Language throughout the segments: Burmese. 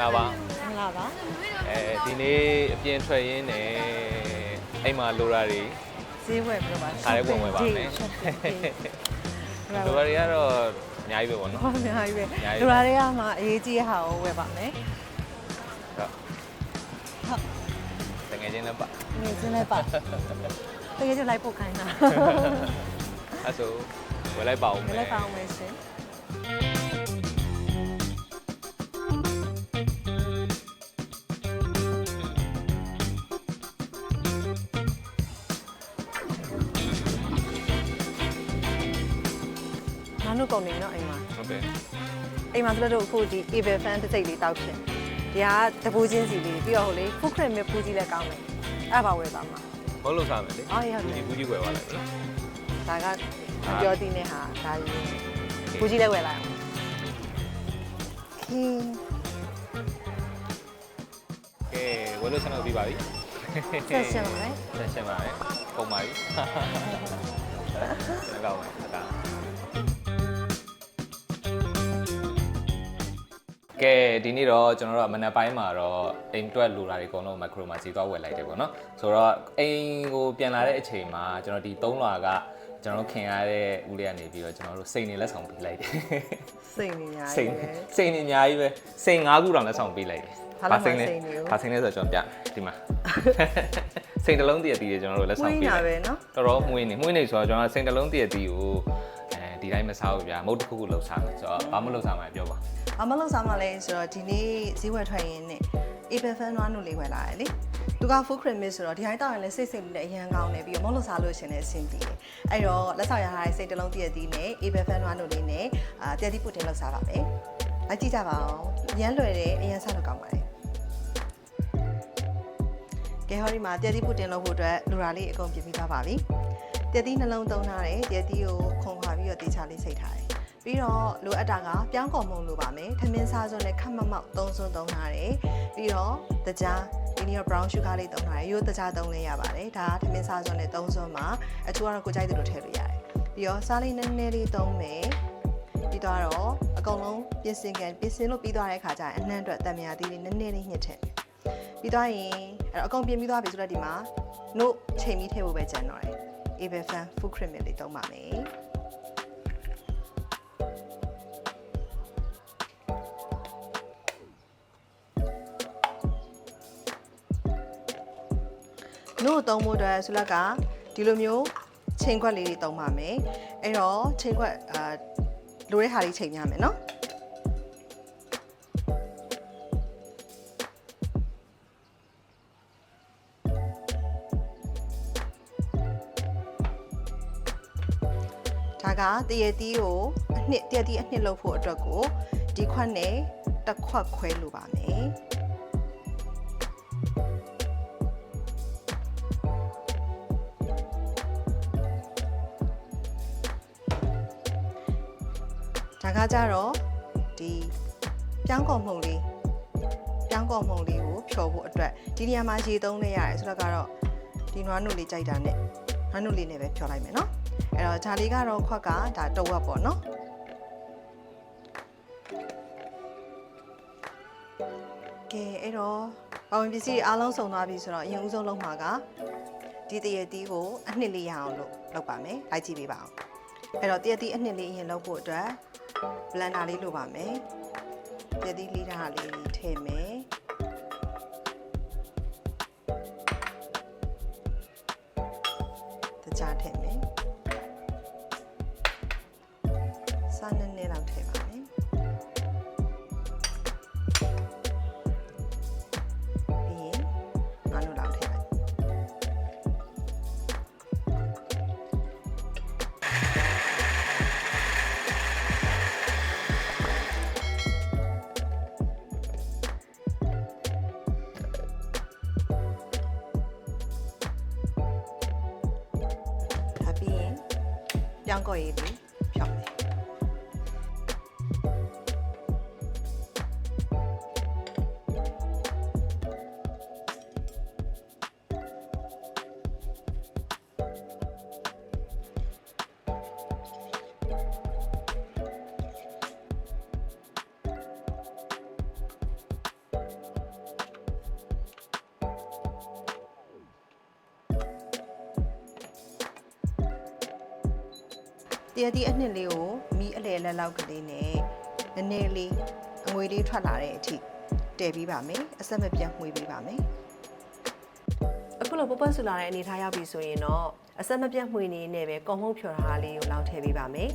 လာပါမင်္ဂလာပါအဲဒီနေ့အပြင်ထွက်ရင်းနဲ့အိမ်မှာလိုရာတွေဈေးဝယ်ပြီးတော့ပါခါရဲဝင်ဝင်ပါမယ်လိုရာတွေကတော့အများကြီးပဲပေါ့နော်ဟောအများကြီးပဲအများကြီးပဲလူရာတွေကမှအရေးကြီးတဲ့ဟာကိုဝယ်ပါမယ်ဟုတ်ဟုတ်တကယ်ချင်းလည်းပါငွေစင်းလည်းပါတကယ်ကြလိုက်ပို့ခိုင်းတာအဲ့ဆိုဝယ်လိုက်ပါဦးဝမယ်ယ်လိုက်ပါအောင်မယ်ရှင် မနုကုန်နေနော်အိမ်မှာဟုတ်တယ်အိမ်မှာဆိုတော့အခုဒီ Able fan တစ်စိတ်လေးတောက်ဖြစ်ဒီကတပူးချင်းစီလေးပြီးတော့ဟိုလေ food cream နဲ့ပူးကြီးလည်းကောင်းတယ်အဲ့ပါဝယ်ပါမှာမဟုတ်လို့စားမယ်လေအော်ရဟုတ်တယ်ဒီဘူးကြီးဝယ်ပါလိုက်မလားဒါကမပြောသေးတဲ့ဟာဒါကြီးပူးကြီးလည်းဝယ်လိုက်အောင်ခင်းကဲဝယ်လို့ဆက်လို့ပြီးပါပြီဆက်ရှင်ပါမယ် ဆက်ရှင်ပါမယ်ပုံပါပြီကျွန်တော်ကောင်းမယ်ဒါ ကဲဒီနေ့တော့ကျွန်တော်တို့ကမနက်ပိုင်းမှာတော့အိမ်တွက်လိုတာတွေအကုန်လုံးမက်ခရိုမှာစီသွားဝယ်လိုက်တယ်ပေါ့နော်ဆိုတော့အိမ်ကိုပြန်လာတဲ့အချိန်မှာကျွန်တော်ဒီ၃လွာကကျွန်တော်တို့ခင်ရတဲ့ဦးလေးကနေပြီးတော့ကျွန်တော်တို့စိန်နေလက်ဆောင်ပေးလိုက်တယ်စိတ်နေညာစိကြီးန်ပဲ စိန်နေအများကြီးပဲစိန်၅ခုတောင်လက်ဆောင်ပေးလိုက်တယ်ဘာလဲစိန်လဲစိန်တွေကိုဘာစိန်လဲဆိုတော့ကျွန်တော်ပြဒီမှာစိန်တစ်လုံးတည့်တည့်ကျွန်တော်တို့လက်ဝဆောင်င်းပေးတာလိုက် ပဲနော်တော်တော်မှုင်းနေမှုင်းနေဆိုတော့ကျွန်တော်စိန်တစ်လုံးတည့်တည့်ကိုအဲ ဒီတိုင်းမစားဘူးဗျာမုတ်တစ်ခုခုလှုပ်စားမယ်ဆိုတော့ဘာမှလှုပ်စားမှာပြောပါဘာမလို့စားမလဲဆိုတော့ဒီနေ့ဈေးဝယ်ထွက်ရင်းနဲ့ Able fan နွားနုလေးဝယ်လာတယ်လေသူက full cream mix ဆိုတော့ဒီတိုင်းတောက်ရင်လည်းစိတ်စိတ်လေးနဲ့အရန်ကောင်းနေပြီးတော့မဟုတ်လို့စားလို့ရှင်လည်းအဆင်ပြေတယ်အဲ့တော့လက်ဆောင်ရထားတဲ့စိတ်တစ်လုံးတည့်ရည်နဲ့ Able fan နွားနုလေးနဲ့အာတည့်ရည်ပုတ်တင်လောက်စားပါမယ်လိုက်ကြည့်ကြပါအောင်အရန်လွယ်တယ်အရန်စားလို့ကောင်းပါတယ်ကဲဟောဒီမှာတည့်ရည်ပုတ်တင်လောက်ဖို့အတွက်လူရာလေးအကုန်ပြင်ပြီးသားပါပြီတည့်ရည်နှလုံးသုံးထားတယ်တည့်ရည်ကိုခုံခွာ ပြီးတော့တေချာလေးစိတ်ထားတယ်ပြီးတော့လိုအပ်တာကပြောင်းကုန်မုံလိုပါမယ်ထမင်းစားစွန်းနဲ့ခက်မမောက်သုံးစွန်းသုံးထားတယ်ပြီးတော့တကြားဒီနေ့တော့ brown sugar လေးသုံးထားတယ်ရိုးတကြားသုံးလဲရပါတယ်ဒါကထမင်းစားစွန်းနဲ့သုံးစွန်းမှာအထူးကတော့ကိုကြိုက်သလိုထည့်လို့ရတယ်ပြီးတော့စားလေးနည်းနည်းလေးသုံးမယ်ပြီးတော့အကုန်လုံးပြင်ဆင်ကန်ပြင်ဆင်လို့ပြီးသွားတဲ့အခါကျရင်အနှံ့အတွက်တံမြာသီးလေးနည်းနည်းလေးညှစ်ထည့်ပြီးသွားရင်အဲ့တော့အကုန်ပြင်ပြီးသွားပြီဆိုတော့ဒီမှာ note ချိန်ပြီးထည့်ဖို့ပဲကြံတော့တယ် Able fan food cream လေးသုံးပါမယ် နို့သုံးဖို့အတွက်ဆိုလက်ကဒီလိုမျိုးချိန်ခွက်လေးတွေသုံးပါမယ်အဲ့တော့ချိန်ခွက်အာလိုတဲ့ဟာလေးချိန်ရမယ်နော်ဒါကတရတီးကိုအနှစ်တရတီးအနှစ်လုပ်ဖို့အတွက်ကိုဒီခွက်နဲ့တစ်ခွက်ခွဲလိုပါမယ် ဒါကကြတော့ဒီပြောင်းကုန်မှုန်လေးပြောင်းကုန်မှုန်လေးကိုဖြော်ဖို့အတွက်ဒီနေရာမှာရေသုံးလေးရတယ်ဆိုတော့ကတော့ဒီနွားနုလေးကြိုက်တာနဲ့နွားနုလေးနဲ့ပဲဖြော်လိုက်မယ်နော်အဲ့တော့ဒါလေးကတော့ခွက်ကဒါတဝက်ပေါ့နော်ကဲအဲ့တော့ပဝင်ပစ္စည်းတွေအားလုံးစုံသွားပြီဆိုတော့အရင်ဦးဆုံးလုံးမှာကဒီတရတီးကိုအနှစ်လေးရအောင်လို့လုပ်ပါမယ်လိုက်ကြည့်ပေးပါအောင်အဲ့တော့တရတီးအနှစ်လေးအရင်လုပ်ဖို့အတွက် ဘလန်ဒါလေးလိုပါမယ်။ပြည့်သီးလေးထားလေးထည့်မယ်။တခြားထည့်မယ်။စားန ပြောင်းကော တရားဒီအနှစ်လေးကိုမီးအလဲလက်လောက်ကလေးနဲ့နည်းနည်းလေးအငွေလေးထွက်လာတဲ့အထိတည်ပြီးပါမယ်အဆက်မပြတ်မှွေပြီးပါမယ်အခုလိုပပဆူလာတဲ့အနေထားရောက်ပြီဆိုရင်တော့အဆက်မပြတ်မှွေနေနေပဲကော်မုတ်ဖြော်ထားလေးကိုလောက်ထည့်ပေးပါမယ်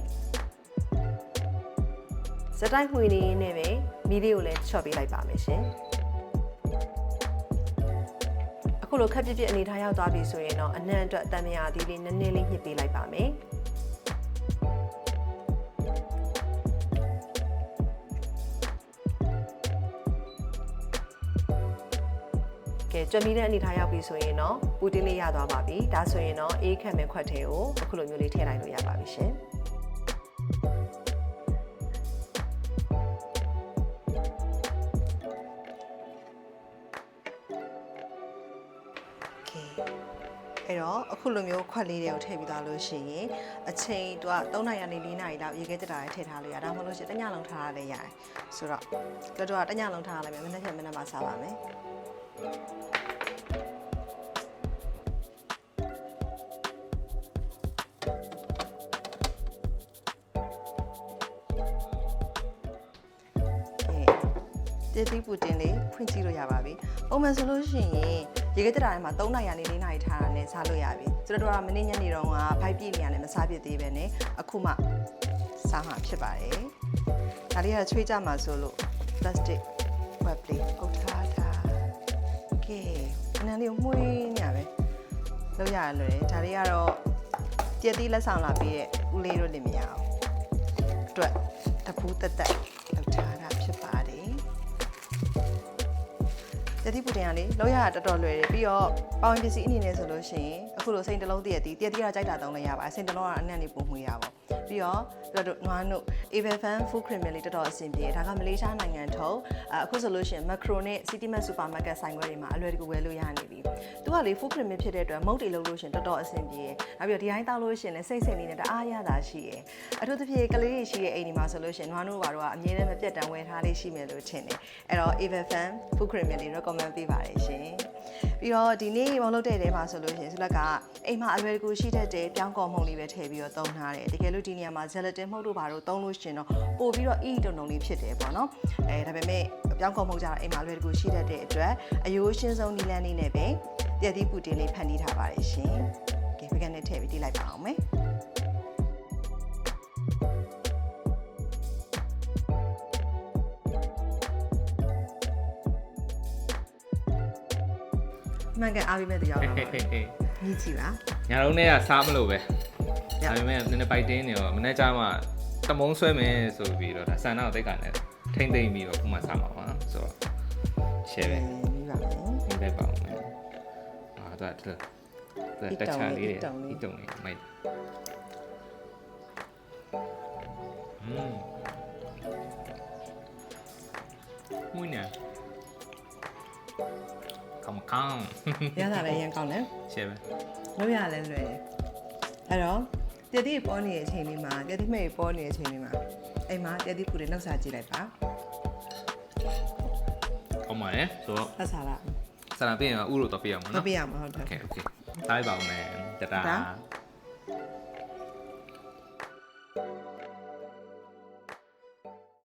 စတိုက်မှွေနေနေပဲမီးလေးကိုလည်းချော့ပေးလိုက်ပါမယ်ရှင်အခုလိုခက်ပြစ်ပြစ်အနေထားရောက်သွားပြီဆိုရင်တော့အနံ့အတွက်အတမ်းမရသေးလေးနည်းနည်းလေးညှစ်ပေးလိုက်ပါမယ် ကဲကြွမီတဲ့အနေထားရောက်ပြီဆိုရင်တော့ပူတင်းလေးရသွားပါပြီဒါဆိုရင်တော့အေးခက်မဲ့ခွက်ထဲကိုအခုလိုမျိုးလေးထည့်လိုက်လို့ရပါပြီရှင်ကဲအဲ့တော့အခုလိုမျိုးခွက်လေးတွေကိုထည့်ပြီးသားလို့ရှိရင်အချိန်သူက3နာရီကနေ4နာရီလောက်ရေခဲတက်တာတွေထည့်ထားလို့ရဒါမှမဟုတ်လို့ရှိရင်တညလုံးထားရလဲရတယ်ဆိုတော့တို့တို့ကတညလုံးထားရလိုက်မယ်မနေ့ကမနေ့မှစားပါမယ် တည်သီးပူတင်လေးဖွင့်ကြည့်လို့ရပါပြီ။ပုံမှန်ဆိုလို့ရှိရင်ရေခဲတက်တာထဲမှာ3နိုင်ရနေ4နိုင်ထားတာနဲ့စားလို့ရပြီ။ကျွန်တော်တို့ကမနေ့ညနေတော့ကဖိုက်ပြည့်နေရတယ်မစားပြစ်သေးပဲနဲ့အခုမှစားမှာဖြစ်ပါတယ်။ဒါလေးကချွေးကြမှာဆိုလို့ plastic web လေးအုပ်ထားတာ။ ကဲအနံလေးကိုမှုေးနေရပဲ။လောက်ရရလွယ်တယ်။ဒါလေးကတော့တည်သီးလက်ဆောင်လာပြီးတဲ့ဦးလေးတို့လင်မရအောင်။အတွက်တပူးတက်တက်လောက်ထားတာဖြစ်ပါတယ်။တတိပူတင်ကလေလောက်ရတာတော်တော်လွယ်တယ်ပြီးတော့ပေါဝင်ပစ္စည်းအနေနဲ့ဆိုလို့ရှိရင်အခုလိုစိန်တစ်လုံးတည့်ရည်တည့်တည့်ရကြိုက်တာသုံးလို့ရပါတယ်စိန်တစ်လုံးကအနံ့လေးပုံမှေရပါပြီးတော့တို့တို့နွားတို့ Evan Fan Food Cream လေးတော်တော်အဆင်ပြေဒါကမလေးရှားနိုင်ငံထုတ်အခုဆိုလို့ရှိရင် Macro နဲ့ City Mart Supermarket ဆိုင်ခွဲတွေမှာအလွယ်တကူဝယ်လို့ရနေပြီသူကလေ Food Cream ဖြစ်တဲ့အတွက်မုတ်တွေလုပ်လို့ရှိရင်တော်တော်အဆင်ပြေနောက်ပြီးတော့ဒီတိုင်းတောက်လို့ရှိရင်လည်းစိတ်စိတ်လေးနဲ့တအားရတာရှိရယ်အထူးသဖြင့်ကလေးတွေရှိတဲ့အိမ်ဒီမှာဆိုလို့ရှိရင်နွားတို့ဘာတို့ကအမြဲတမ်းမပြတ်တမ်းဝယ်ထားလေးရှိမယ်လို့ထင်တယ်အဲ့တော့ Evan Fan Food Cream လေး recommend ပေးပါတယ်ရှင် ပြီးတော့ဒီနေ့မလုပ်တဲ့တဲမှာဆိုလို့ရှိရင်ဆုလက်ကအိမ်မှာအလွယ်တကူရှိတတ်တဲ့ပြောင်းကော်မှုန့်လေးပဲထည့်ပြီးတော့သုံးထားတယ်တကယ်လို့ဒီနေရာမှာ gelatin မှုန့်တို့ဘာတို့သုံးလို့ရှိရင်တော့ပို့ပြီးတော့အီတုံတုံလေးဖြစ်တယ်ပေါ့နော်အဲဒါပေမဲ့ပြောင်းကော်မှုန့်ကြတော့အိမ်မှာအလွယ်တကူရှိတတ်တဲ့အတွက်အယိုးရှင်းဆုံးနီလန်းလေးနဲ့ပဲတည့်သီးပူတင်လေးဖန်တီးထားပါတယ်ရှင်ကဲဖကန်နဲ့ထည့်ပြီးတိလိုက်ပါအောင်မယ် မှန်ကန်အားပေးမဲ့တရားပါပါမြည်ကြည့်ပါညာလုံးနဲ့ကစားမလို့ပဲရဒါပေမဲ့နည်းနည်းပိုက်တင်းနေတော့မနေ့ကျမှတမုံဆွဲမယ်ဆိုပြီးတော့ဒါဆန်တော့တိတ်ကနဲ့ထိမ့်သိမ့်ပြီးတော့ခုမှစားမှာပါဆိုတော့ share ပဲပြီးပါမယ်ဒီလိုက်ပါအောင်မယ်အာဒါဒါဒါတက်ချာလေးတွေဒီတုံလေးမိုက်อืมမွေးနေက မ်ကမ် ရတာလည်းရန်ကောင်းတယ် share ပဲ လို့ရလည်းလွယ်တယ်အဲ့တော့တတိပေါ်နေတဲ့အချိန်လေးမှာတတိမိတ်ပေါ်နေတဲ့အချိန်လေးမှာအိမ်မှာတတိပူတွေနှုတ်စားကြည့်လိုက်ပါ ကောင်းပါတယ်ဆိုတော့ ဖတ်စားလား ဆရာပြင်ကဥလို့တော့ပြရမှာ မ နော် ပြရမှာဟုတ်တယ် โอเคโอเคထားလိုက်ပါဦးမယ်တတာ တတာ